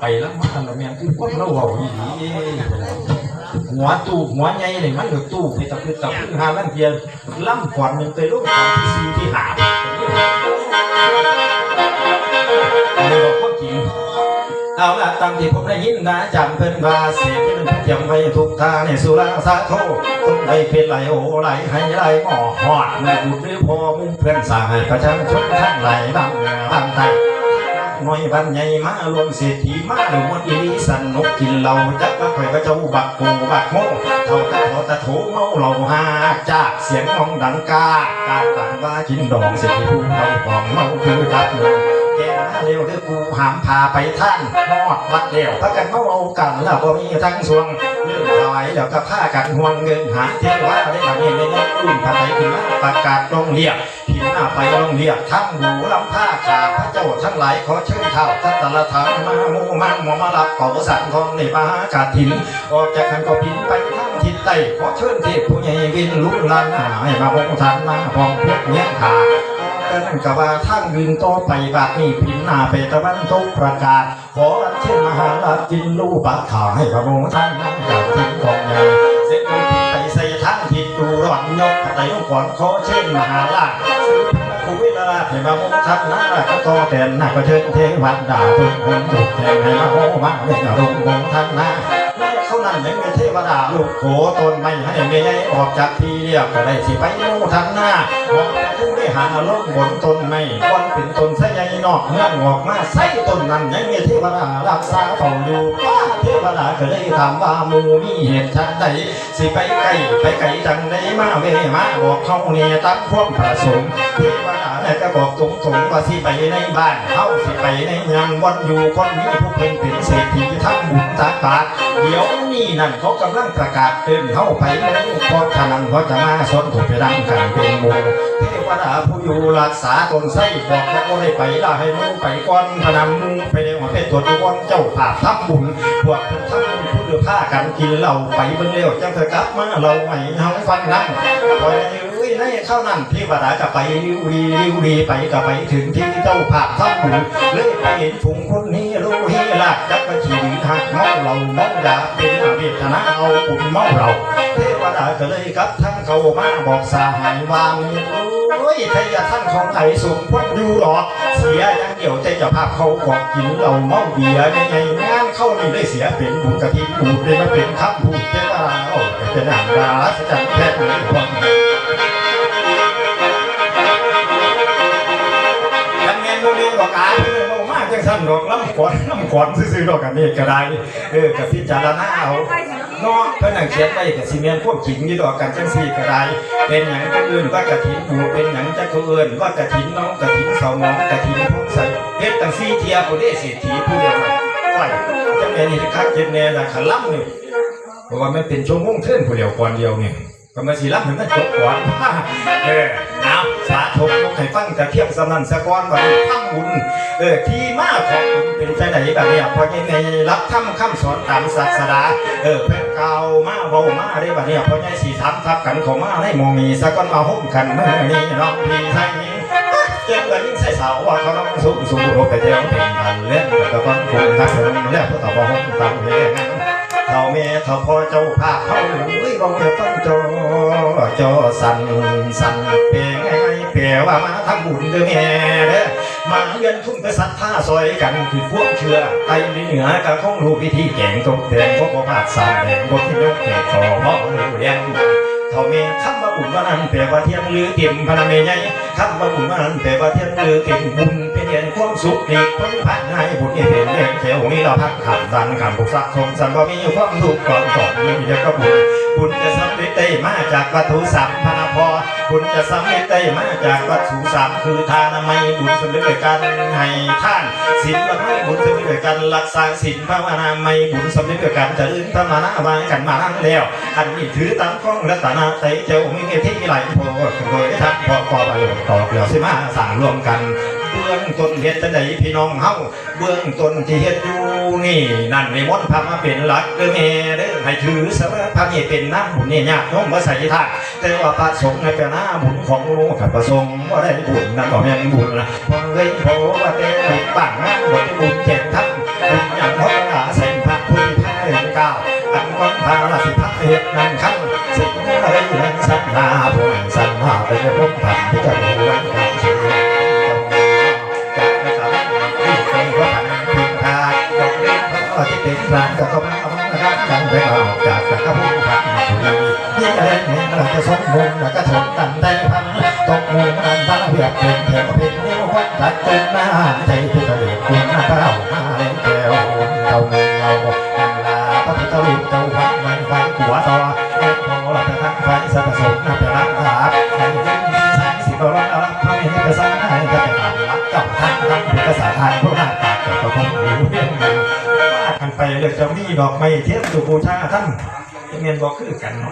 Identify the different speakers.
Speaker 1: ไปแล้วมาแล้วแมงคือคนเราเว้าอีหลีหัวตู้หัวใหญ่นี่มันก็ตู้ไปตะพึดตะพึงหาลังเทียนล่ำก่อนหนึ่งไปลูกก่อนที่สี่ที่หาอันบอกความจริงเอาละตามที่ผมได้ยินนะจำเพิ่นว่าเสียที่มันเทียมไว้ทุกทางในสุราสาโทต้นไม้เป็นไหลโอไหลให้ไหลหมอหอดไมือบุดหรือพอมุ่งเพื่อนสายประชาชนทั้งไหลบางบางใต้ น้อยบ้านใหญ่มารวมเศรษฐีมาดูมันอีลีสนุกกินเหล้าจักมาข่อยก็เจ้าบักกูบักโมเท่าตะโถตะโถเมาเหล้าหาจากเสียงของดังกากาต่างว่ากินดองเศรษฐีผู้เท่าของเมาคือจับเงินแกมาเร็วเด้อกูหามพาไปท่านมอดวัดเดียวพักกันเมาเอากันแล้วบ่มีทั้งสวงเรื่องถอยแล้วก็พากันห่วงเงินหาเทว่าได้มาเนี่ยในนี้รุ่นพันไหขึ้นมาประกาศลงเรียก พินหน้าไปลองเรียกทั้งหูลำผ้าขาพระเจ้าทั้งหลายขอเชิญเท่าทัตตละทางมาโมมังหมอมารับเป่าสันทองในมหากาถิน ออกจากขันก็พินไปทางทิศใต้ขอเชิญเทพผู้ใหญ่วินลุกลานหาให้มาบงทันมาพองเพชรเนี้ยขาก็นั่นกว่าทางยืนต่อไปบาดนี้พินหน้าไปตะวันตกประกาศ ขออัญเชิญมหาราชจินลูปักขาให้พระบงท่านนั่งจากทิศของใหญ่เสร็จล้วพินไปใส่ทา งทิศดูร้อนยกไต่ลงก่อนขอเช่นมหาลาชผู้เวลาเทวมาโมทักนาก็ต่อแต่นนาก็เชิญเทวันดาทุกคนถูกแทงให้มาโหมาเล่นอารมณ์โมทับนาแม่ เขานั่นยังเป็นเทวดาลูกโขตนไม่ให้เมียออกจากที่เรียกก็ได้สิไปโมทับนาบอกผู้ได้หาอารมณ์บนตนไม่วันเป็นตนใส่ใหญ่นอกเมื่องอกมาใส่ตนนั้นยังมีเทวดารักษาเฝ้าอยู่ป้าเทวดาก็ได้ถามว่ามูมีเหตุชันใดสิไปไกลไปไกลจังได้มาเวมาบอกเขาเนี่ยตั้งความประสงค์เทวดาเนี่ยก็บอกตรงๆว่าสิไปในบ้านเฮาสิไปในงานวันอยู่คนนี้ผู้เป็นเป็นเศรษฐีทั้งบุญตากาศเดี๋ยวนี้นั่นเขากำลังประกาศเตือนเฮาไปลงเพราะฉะนั้นเขาจะมาสนถูกไปดังกันเป็นหมูเทวดาผู้อยู่รักษาตนไส้บอกว่าบ่ได้ไปล่าให้หมูไปก่อนพนำหมูไปเดี๋ยวเป็นตัวตัวเจ้าภาทำบุญพวกเพิ่นทำบุญผู้เดือผ้ากันกินเหล้าไปเบิ่งเร็วจังเถอะกลับมาเราไม่เฮาฟังนั่งคอยเอ้ยในเข้านั่นเทวดาจะไปริ้วรีริ้วรีไปก็ไปถึงที่เจ้าภาทำบุญเลยไปเห็นฝูงคนนี้รู้เฮ ลาจักกะขี่หักเมาเราเมายาเป็นอาเวทนาเอาอุ่นเมาเราเทวดาก็เลยกับทั้งเขามาบอกสาหายวางโอ้ยทายาท่านของไอ้สุขพ้นอยู่หรอกเสียย่างเดียวใจจะภาพเขากอกกินเราเมาเบียร์ในไงงานเข้านี่ได้เสียเป็นบุญกะทิบูดได้มาเป็นคำพูดเทวดาโอ้ยเป็นหนังดาสัจจแท้เลยคน จังสั่นดอกล้ำขวัญล้ำขวัญซื่อๆดอกกันนี่ก็ได้เออกับพิจารณาเอาเนาะเพิ่นนั่งเขียนไว้กับซีเมนพวกขิงอยู่ดอกกันจังซี่ก็ได้เป็นหยังก็อื่นว่ากระถินบูเป็นหยังจะก็เอื่นว่ากระถินน้องกระถินสาวน้องกระถินพุ่งใส่เฮ็ดตั้งซี่เทียบ่ได้เศรษฐีผู้เดียวไว้จังแม่นี่คักเจ็ดแน่ละขล้ำนี่เพราะว่ามันเป็นชั่วโมงเทินผู้เดียวก่อนเดียวเนี่ย ก็มาสิล้ำให้มันจบก่อนเออเอาสาธุยกให้ฟังแต่เพียงสำนันสะกอนว่าทำบุญ เออ ที่มาของบุญเป็นใจไหนแบบเนี้ยพอยังไงรับคำคำสอนตามศาสนาเออ เพื่อนเก่ามาเบามาได้แบบเนี้ยพอยังสี่ทำทับกันของมาได้มองมีสะกอนมาหุ้มกันเมื่อนี้น้องพี่ไทยเจ้าก็ยิ่งใส่เสาว่าเขาต้องสู้สู้รบไปเที่ยวเป็นพันเล่นแต่ก็ต้องคงทักคนแล้วพวกต่อพอหุ้มตามเพลงเท่าเมเท่าพ่อเจ้าภาพเขาเฮ้ยบอกจะต้องโจโจสันสันเปียงไงเปียว่ามาทำบุญเด้อแม่เด้อมาเงินทุ่งไปสัตท่าซอยกันคือพวกเชื่อไตเหนือกับของรู้พิธีแก่งตกแดงพวกพาดสามแดงพวกที่นกแก่ขอพ่อเรียงเท่าเมคำว่าบุญว่านั้นแปลว่าเที่ยงหรือเต็มพระเมย์ไง คำว่าบุญว่านั้นแปลว่าเทียนหรือเต็มบุญเป็นเรียนความสุขดีพ้นผ่านให้บุญเห็นเรียนเขียวนี้เราพักขับดันขับบุกสักคงสันว่มีความทุข์ก่อนก่อนมีเดียก็บุญบุญจะสำเร็จได้มาจากวัตถุสัมพนาพอบุญจะสำเร็จได้มาจากวัตถุสามคือทานไม่บุญสำเร็จด้วยการให้ท่านศีลไม่บุญสำเร็จด้วยการรักษาศีลภาวนาไม่บุญสำเร็จด้วยการเจริญธรรมนามากันมานั่งแล้วอันนี้ถือตามข้องรัตนาไตเจ้ามีที่ไหลโพโดยทักพอพอประโยตอกแล้วสิมาสารวมกัน เบื้องต้นเฮ็ดจังไดพี่น้องเฮาเบื้องต้นที่เฮ็ดอยู่นี่ นั่นในมดพามาเป็นหลักเด้อแม่เด้อให้ถือเสมอพระนี่เป็นน้ำบุญเนี่ยยากน้องบ่ใส่ท่าแต่ว่าพระสงฆ์ในแต่หน้าบุญของลูกกับประสงค์ว่าได้บุญนั่นก็แม่บุญละพอเลยโผว่าแต่บุญปากนบุญบุญเจ็ดทับบุญอย่างพระอาเส้นพระพุทธพเอกาอันก้อนพาราสิทระเอกนั่งขั้นสิ่งอะไรนั่สัญหาผู้นั่สัญหาเป็นพระพันที่จ้า กันไปออกจากกระพูพันผู้นั้นยิ่งอะไรนี่เราจะสมมุมแล้วก็ทนตันได้พันตกมุมอันตั้งเบียดเป็นแถวเป็นนิ้ววัดตัดจนหน้าใจเป็นทะเลคุณหน้าเต้าหน้าเล่นแก้วเต้าเงินเราดังลาพระพุทธรูปเจ้าพักมันไฟหัวต่อเอ็ดโมเราจะทั้งไฟสัตว์สมนับแต่รักษาในยิ่งสายสิบร้อยรับพระเห็นภาษาไทยจะเป็นอันรักเจ้าท่านทั้งเป็นภาษาไทยพวกหน้าตาเเลือกจะมีดอกไม้เทียนสุภูชาท่านเมียนบอกคือกันเนาะ